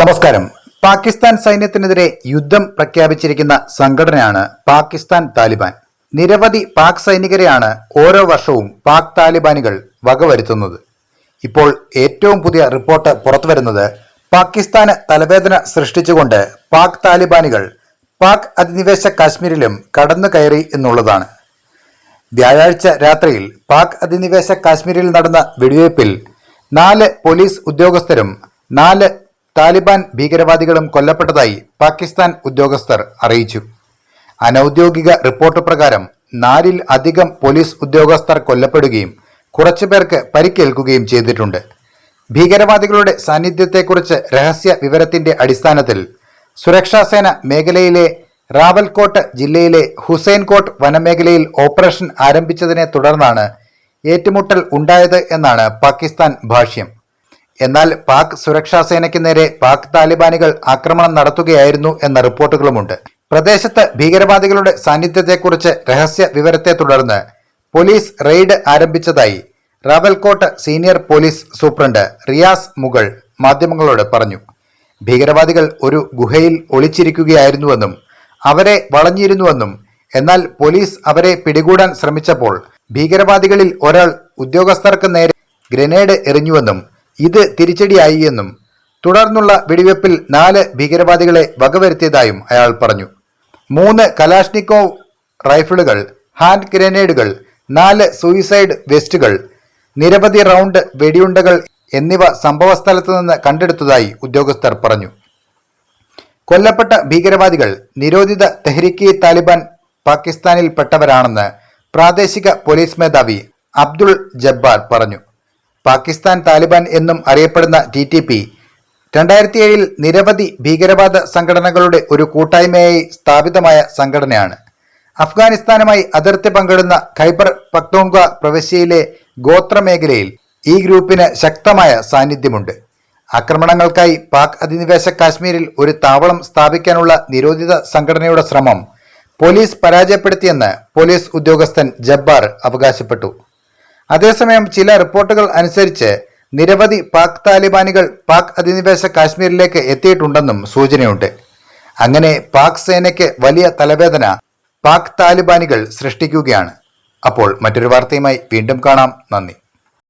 നമസ്കാരം. പാകിസ്ഥാൻ സൈന്യത്തിനെതിരെ യുദ്ധം പ്രഖ്യാപിച്ചിരിക്കുന്ന സംഘടനയാണ് പാകിസ്ഥാൻ താലിബാൻ. നിരവധി പാക് സൈനികരെയാണ് ഓരോ വർഷവും പാക് താലിബാനുകൾ വകവരുത്തുന്നത്. ഇപ്പോൾ ഏറ്റവും പുതിയ റിപ്പോർട്ട് പുറത്തുവരുന്നത് പാകിസ്ഥാന് തലവേദന സൃഷ്ടിച്ചുകൊണ്ട് പാക് താലിബാനുകൾ പാക് അധിനിവേശ കാശ്മീരിലും കടന്നു കയറി എന്നുള്ളതാണ്. വ്യാഴാഴ്ച രാത്രിയിൽ പാക് അധിനിവേശ കാശ്മീരിൽ നടന്ന വെടിവയ്പിൽ നാല് പോലീസ് ഉദ്യോഗസ്ഥരും നാല് താലിബാൻ ഭീകരവാദികളും കൊല്ലപ്പെട്ടതായി പാകിസ്ഥാൻ ഉദ്യോഗസ്ഥർ അറിയിച്ചു. അനൌദ്യോഗിക റിപ്പോർട്ട് പ്രകാരം നാലിൽ അധികം പോലീസ് ഉദ്യോഗസ്ഥർ കൊല്ലപ്പെടുകയും കുറച്ചുപേർക്ക് പരിക്കേൽക്കുകയും ചെയ്തിട്ടുണ്ട്. ഭീകരവാദികളുടെ സാന്നിധ്യത്തെക്കുറിച്ച് രഹസ്യ വിവരത്തിന്റെ അടിസ്ഥാനത്തിൽ സുരക്ഷാസേന മേഖലയിലെ റാവൽകോട്ട് ജില്ലയിലെ ഹുസൈൻകോട്ട് വനമേഖലയിൽ ഓപ്പറേഷൻ ആരംഭിച്ചതിനെ തുടർന്നാണ് ഏറ്റുമുട്ടൽ ഉണ്ടായത് എന്നാണ് പാകിസ്ഥാൻ ഭാഷ്യം. എന്നാൽ പാക് സുരക്ഷാ സേനയ്ക്ക് നേരെ പാക് താലിബാനികൾ ആക്രമണം നടത്തുകയായിരുന്നു എന്ന റിപ്പോർട്ടുകളുമുണ്ട്. പ്രദേശത്ത് ഭീകരവാദികളുടെ സാന്നിധ്യത്തെക്കുറിച്ച് രഹസ്യ വിവരത്തെ തുടർന്ന് പോലീസ് റെയ്ഡ് ആരംഭിച്ചതായി Rawalakot senior police superintendent Riyaz Mughal മാധ്യമങ്ങളോട് പറഞ്ഞു. ഭീകരവാദികൾ ഒരു ഗുഹയിൽ ഒളിച്ചിരിക്കുകയായിരുന്നുവെന്നും അവരെ വളഞ്ഞിരുന്നുവെന്നും എന്നാൽ പോലീസ് അവരെ പിടികൂടാൻ ശ്രമിച്ചപ്പോൾ ഭീകരവാദികളിൽ ഒരാൾ ഉദ്യോഗസ്ഥർക്ക് നേരെ ഗ്രനേഡ് എറിഞ്ഞുവെന്നും ഇത് തിരിച്ചടിയായി എന്നും തുടർന്നുള്ള വെടിവെപ്പിൽ നാല് ഭീകരവാദികളെ വകവരുത്തിയതായും അയാൾ പറഞ്ഞു. മൂന്ന് കലാഷ്നിക്കോവ് റൈഫിളുകൾ ഹാൻഡ് ഗ്രനേഡുകൾ നാല് സൂയിസൈഡ് വെസ്റ്റുകൾ നിരവധി റൗണ്ട് വെടിയുണ്ടകൾ എന്നിവ സംഭവസ്ഥലത്ത് നിന്ന് കണ്ടെടുത്തതായി ഉദ്യോഗസ്ഥർ പറഞ്ഞു. കൊല്ലപ്പെട്ട ഭീകരവാദികൾ നിരോധിത തെഹ്രിക്കി താലിബാൻ പാകിസ്ഥാനിൽപ്പെട്ടവരാണെന്ന് പ്രാദേശിക പോലീസ് മേധാവി അബ്ദുൾ ജബ്ബാർ പറഞ്ഞു. പാകിസ്ഥാൻ താലിബാൻ എന്നും അറിയപ്പെടുന്ന ടി ടി പി രണ്ടായിരത്തി ഏഴിൽ നിരവധി ഭീകരവാദ സംഘടനകളുടെ ഒരു കൂട്ടായ്മയായി സ്ഥാപിതമായ സംഘടനയാണ്. അഫ്ഗാനിസ്ഥാനുമായി അതിർത്തി പങ്കിടുന്ന ഖൈബർ പക്തോങ്ക പ്രവിശ്യയിലെ ഗോത്രമേഖലയിൽ ഈ ഗ്രൂപ്പിന് ശക്തമായ സാന്നിധ്യമുണ്ട്. ആക്രമണങ്ങൾക്കായി പാക് അധിനിവേശ കാശ്മീരിൽ ഒരു താവളം സ്ഥാപിക്കാനുള്ള നിരോധിത സംഘടനയുടെ ശ്രമം പോലീസ് പരാജയപ്പെടുത്തിയെന്ന് പോലീസ് ഉദ്യോഗസ്ഥൻ ജബ്ബാർ അവകാശപ്പെട്ടു. അതേസമയം ചില റിപ്പോർട്ടുകൾ അനുസരിച്ച് നിരവധി പാക് താലിബാനികൾ പാക് അധിനിവേശ കാശ്മീരിലേക്ക് എത്തിയിട്ടുണ്ടെന്നും സൂചനയുണ്ട്. അങ്ങനെ പാക് സേനയ്ക്ക് വലിയ തലവേദന പാക് താലിബാനികൾ സൃഷ്ടിക്കുകയാണ്. അപ്പോൾ മറ്റൊരു വാർത്തയുമായി വീണ്ടും കാണാം. നന്ദി.